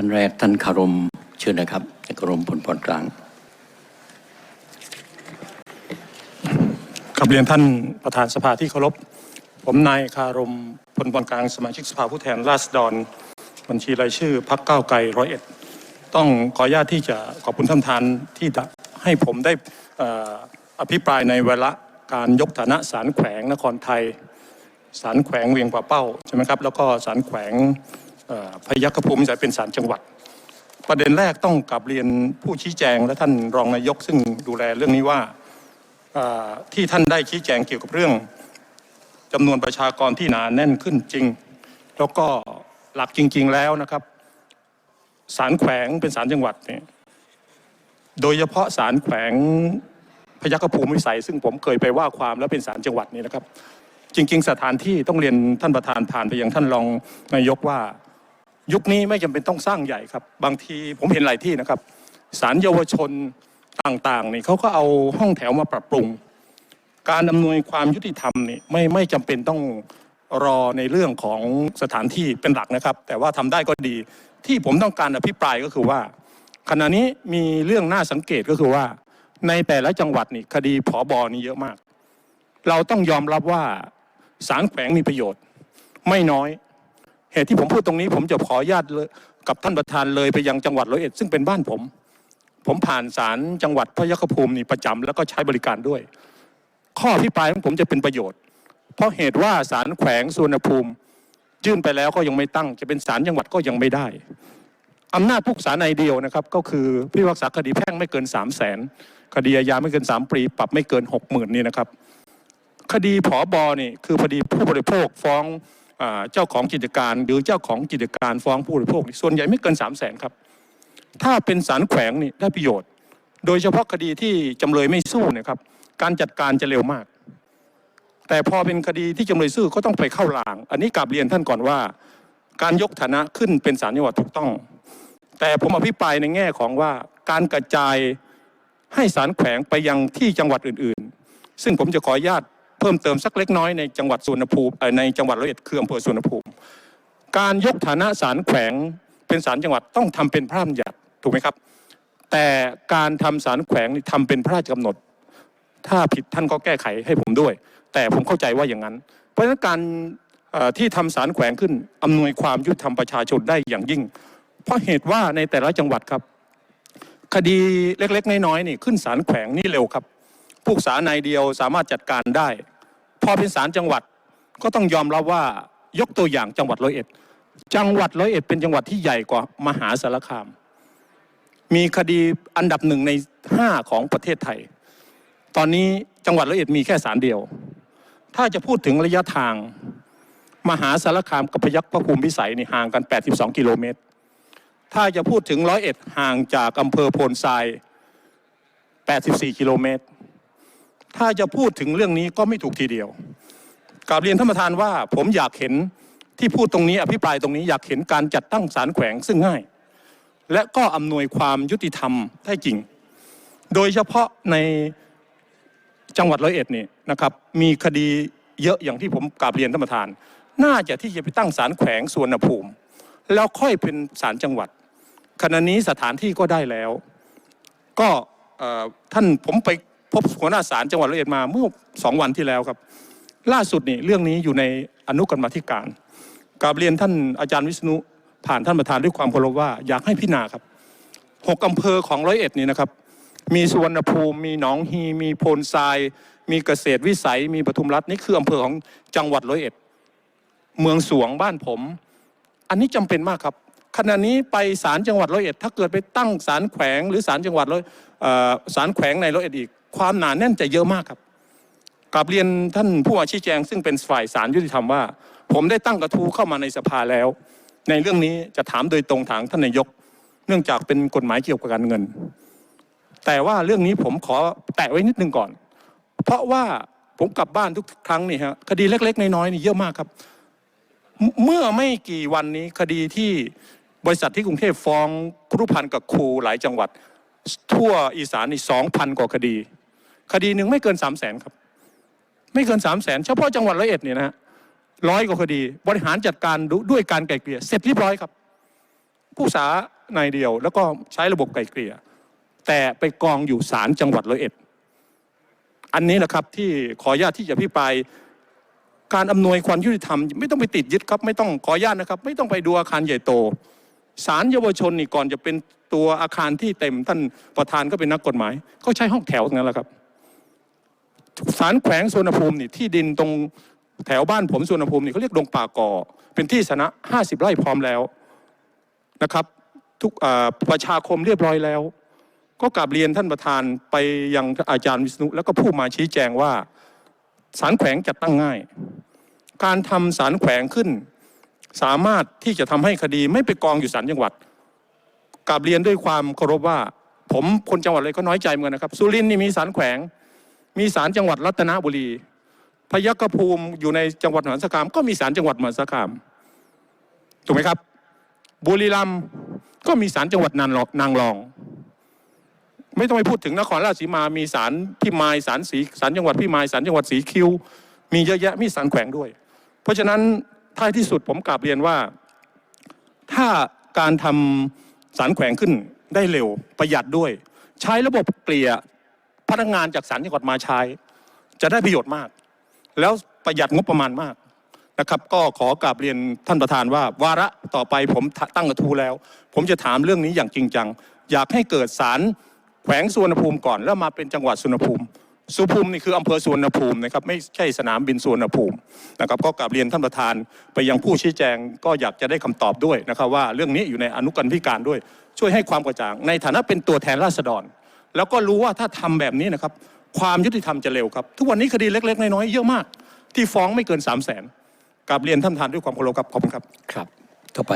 ท่านแรกท่านคารมเชิญนะครับคารมผลพรกลางกับเรียนท่านประธานสภาที่เคารพ ผมนายคารมพลบอลกลางสมาชิกสภาผู้แทนราษฎร บัญชีรายชื่อพักเก้าวไกลร้อยเอ็ดต้องขออนุญาตที่จะขอบคุณท่านประธานที่ให้ผมได้อภิปรายในเวลาการยกฐานะศาลแขวงนครไทยศาลแขวงเวียงป่าเป้าใช่ไหมครับแล้วก็ศาลแขวง พยัคฆภูมิจะเป็นศาลจังหวัด ประเด็นแรกต้องกลับเรียนผู้ชี้แจงและท่านรองนายกซึ่งดูแลเรื่องนี้ว่าที่ท่านได้ชี้แจงเกี่ยวกับเรื่องจำนวนประชากรที่หนาแน่นขึ้นจริง แล้วก็หลักจริง ๆแล้วนะครับศาลแขวงเป็นศาลจังหวัดเนี่ยโดยเฉพาะศาลแขวงพยัคฆภูมิวิสัย ซึ่งผมเคยไปว่าความแล้วเป็นศาลจังหวัดนี่นะครับ จริง ๆ สถานที่ต้องเรียนท่านประธานผ่านไปยังท่านรองนายกว่า นี้ไม่จำเป็นต้องสร้างใหญ่ครับ บางทีผมเห็นหลายที่นะครับศาลเยาวชนต่างๆนี่เขาก็เอาห้องแถวมาปรับปรุง การอำนวยความยุติธรรมนี่ไม่ไม่จำเป็นต้องรอในเรื่องของสถานที่เป็นหลักนะครับ แต่ว่าทำได้ก็ดี ที่ผมต้องการอภิปรายก็คือว่า ขณะนี้มีเรื่องน่าสังเกตก็คือว่า ในแต่ละจังหวัดนี่คดีผอบอนี่เยอะมาก เราต้องยอมรับว่าศาลแขวงมีประโยชน์ ไม่น้อย เหตุที่ผมพูดตรงนี้ ผมจะขออนุญาตกับท่านประธานเลยไปยังจังหวัดร้อยเอ็ดซึ่งเป็นบ้านผม ผมผ่านศาลจังหวัดพระยคภูมินี่ประจำแล้วก็ใช้บริการด้วย ข้ออภิปรายของผมจะเป็นประโยชน์ เพราะเหตุว่าศาลแขวงสุวรรณภูมิ ยื่นไปแล้วก็ยังไม่ตั้ง จะเป็นศาลจังหวัดก็ยังไม่ได้อำนาจผู้ศาลในเดียวนะครับ ก็คือพิพากษาคดีแพ่งไม่เกินสามแสนคดีอาญาไม่เกินสามปีปรับไม่เกินหกหมื่นนี่นะครับ คดีผอบอนี่คือคดีผู้บริโภคฟ้อง เจ้าของกิจการ หรือเจ้าของกิจการฟ้องผู้บริโภคส่วนใหญ่ไม่เกินสามแสนครับ ถ้าเป็นศาลแขวงนี่ได้ประโยชน์ โดยเฉพาะคดีที่จำเลยไม่สู้นะครับการจัดการจะเร็วมาก แต่พอเป็นคดีที่จำเลยสู้ก็ต้องไปเข้าลาง อันนี้กลับเรียนท่านก่อนว่า การยกฐานะขึ้นเป็นศาลจังหวัดถูกต้อง แต่ผมอภิปรายในแง่ของว่าการกระจายให้ศาลแขวงไปยังที่จังหวัดอื่น ๆ ซึ่งผมจะขออนุญาต เพิ่มเติมสักเล็กน้อยในจังหวัดสุวรรณภูมิในจังหวัดร้อยเอ็ดคืออำเภอสุวรรณภูมิ การยกฐานะศาลแขวงเป็นศาลจังหวัดต้องทำเป็นพระราชบัญญัติถูกไหมครับ แต่การทำศาลแขวงนี่ทำเป็นพระราชกำหนด ถ้าผิดท่านก็แก้ไขให้ผมด้วย แต่ผมเข้าใจว่าอย่างนั้น เพราะฉะนั้นการที่ทำศาลแขวงขึ้นอำนวยความยุติธรรมประชาชนได้อย่างยิ่ง เพราะเหตุว่าในแต่ละจังหวัดครับ คดีเล็กๆน้อยๆนี่ขึ้นศาลแขวงนี่เร็วครับ ผู้ศาลนายเดียวสามารถจัดการได้ พอเป็นศาลจังหวัดก็ต้องยอมรับว่ายกตัวอย่างจังหวัดร้อยเอ็ด จังหวัดร้อยเอ็ดเป็นจังหวัดที่ใหญ่กว่ามหาสารคาม มีคดีอันดับหนึ่งในห้าของประเทศไทย ตอนนี้จังหวัดร้อยเอ็ดมีแค่ศาลเดียว ถ้าจะพูดถึงระยะทาง มหาสารคามกับพยัคฆ์พระภูมิพิสัยนี่ห่างกัน 82 กิโลเมตร ถ้าจะพูดถึงร้อยเอ็ดห่างจากอำเภอโพนทราย 84 กิโลเมตร ถ้าจะพูดถึงเรื่องนี้ก็ไม่ถูกทีเดียวกราบเรียนท่านประธานว่าผมอยากเห็นที่พูดตรงนี้อภิปรายตรงนี้อยากเห็นการจัดตั้งศาลแขวงซึ่งง่าย และก็อำนวยความยุติธรรมได้จริง โดยเฉพาะในจังหวัดร้อยเอ็ดนี่นะครับมีคดีเยอะอย่างที่ผมกราบเรียนท่านประธาน น่าจะที่จะไปตั้งศาลแขวงสวรรณภูมิ แล้วค่อยเป็นศาลจังหวัดขณะนี้สถานที่ก็ได้แล้ว ก็ท่านผมไป พบหัวหน้าศาลจังหวัดร้อยเอ็ดมาเมื่อสองวันที่แล้วครับ ล่าสุดนี่เรื่องนี้อยู่ในอนุกรรมาธิการกราบเรียนท่านอาจารย์วิษณุผ่านท่านประธานด้วยความเคารพว่าอยากให้พิจารณาครับหกอำเภอของร้อยเอ็ดนี่นะครับมีสุวรรณภูมิ มีหนองฮี มีโพนทราย มีเกษตรวิสัย มีปทุมรัฐนี่คืออำเภอของจังหวัดร้อยเอ็ด เมืองสวงบ้านผม อันนี้จำเป็นมากครับ ขณะนี้ไปศาลจังหวัดร้อยเอ็ด ถ้าเกิดไปตั้งศาลแขวง หรือศาลจังหวัดร้อยศาลแขวงในร้อยเอ็ดอีก ความหนาแน่นจะเยอะมากครับกลับเรียนท่านผู้ว่าชี้แจง ซึ่งเป็นฝ่ายศาลยุติธรรมว่า ผมได้ตั้งกระทู้เข้ามาในสภาแล้ว ในเรื่องนี้จะถามโดยตรงทางท่านนายก เนื่องจากเป็นกฎหมายเกี่ยวกับการเงิน แต่ว่าเรื่องนี้ผมขอแตะไว้นิดนึงก่อน เพราะว่าผมกลับบ้านทุกครั้งนี่ฮะคดีเล็กๆ น้อยๆนี่เยอะมากครับ เมื่อไม่กี่วันนี้คดีที่บริษัทที่กรุงเทพฟ้องครุพันธ์กับครูหลายจังหวัด ทั่วอีสานนี่สองพันกว่าคดี คดีหนึ่งไม่เกินสามแสนครับ ไม่เกินสามแสนเฉพาะจังหวัดร้อยเอ็ดเนี่ยนะฮะร้อยกว่าคดี บริหารจัดการด้วยการไกล่เกลี่ยเสร็จเรียบร้อยครับ ผู้สานายเดียว แล้วก็ใช้ระบบไกลเกลี่ย แต่ไปกองอยู่ศาลจังหวัดร้อยเอ็ดอันนี้นะครับที่ขออนุญาตที่จะพิปรายการอำนวยความยุติธรรม ไม่ต้องไปติดยึดครับ ไม่ต้องขออนุญาตนะครับ ไม่ต้องไปดูอาคารใหญ่โตศาลเยาวชนนี่ก่อนจะเป็นตัวอาคารที่เต็มท่านประธานก็เป็นนักกฎหมาย ก็ใช้ห้องแถวทั้งนั้นแหละครับ ศาลแขวงสุวนภูมินี่ที่ดินตรงแถวบ้านผมสุวนภูมินี่เขาเรียกดงป่าก่อ เป็นที่สาธารณะห้าสิบไร่พร้อมแล้วนะครับ ทุกประชาคมเรียบร้อยแล้ว ก็กราบเรียนท่านประธานไปยังอาจารย์วิษณุแล้วก็ผู้มาชี้แจงว่าศาลแขวงจัดตั้งง่าย การทำศาลแขวงขึ้น สามารถที่จะทำให้คดีไม่ไปกองอยู่ศาลจังหวัดกราบเรียนด้วยความเคารพว่า ผมคนจังหวัดอะไรก็น้อยใจเหมือนกันนะครับ สุรินทร์นี่มีศาลแขวง มีศาลจังหวัดรัตนบุรี พยัคฆภูมิอยู่ในจังหวัดมหาสารคาม ก็มีศาลจังหวัดมหาสารคาม ถูกไหมครับ บุรีรัมย์ก็มีศาลจังหวัดนางรองงอง ไม่ต้องไปพูดถึงนครราชสีมา มีศาลพิมายศาลสีศาลจังหวัดพิมายศาลจังหวัดสีคิว มีเยอะแยะมีศาลแขวงด้วย เพราะฉะนั้นท้ายที่สุดผมกลับเรียนว่า ถ้าการทำศาลแขวงขึ้นได้เร็วประหยัดด้วย ใช้ระบบเกลี่ย พนักงานจากศาลจังหวัดมาใช้ จะได้ประโยชน์มาก แล้วประหยัดงบประมาณมากนะครับ ก็ขอกราบเรียนท่านประธานว่า วาระต่อไปผมตั้งกระทู้แล้ว ผมจะถามเรื่องนี้อย่างจริงจัง อยากให้เกิดศาลแขวงสุวรรณภูมิก่อน แล้วมาเป็นจังหวัดสุวรรณภูมิสุภูมินี่คืออำเภอสุวรรณภูมินะครับไม่ใช่สนามบินสุวรรณภูมินะครับก็กราบเรียนท่านประธานไปยังผู้ชี้แจงก็อยากจะได้คำตอบด้วยนะครับว่าเรื่องนี้อยู่ในอนุกรรมธิการด้วย ช่วยให้ความกระจ่าง ในฐานะเป็นตัวแทนราษฎร แล้วก็รู้ว่าถ้าทำแบบนี้นะครับ ความยุติธรรมจะเร็วครับ ทุกวันนี้คดีเล็ก ๆ น้อยๆเยอะมาก ที่ฟ้องไม่เกิน3ามแสนกราบเรียนท่านประธานด้วยความเคารพครับขอบคุณครับครับ ต่อไป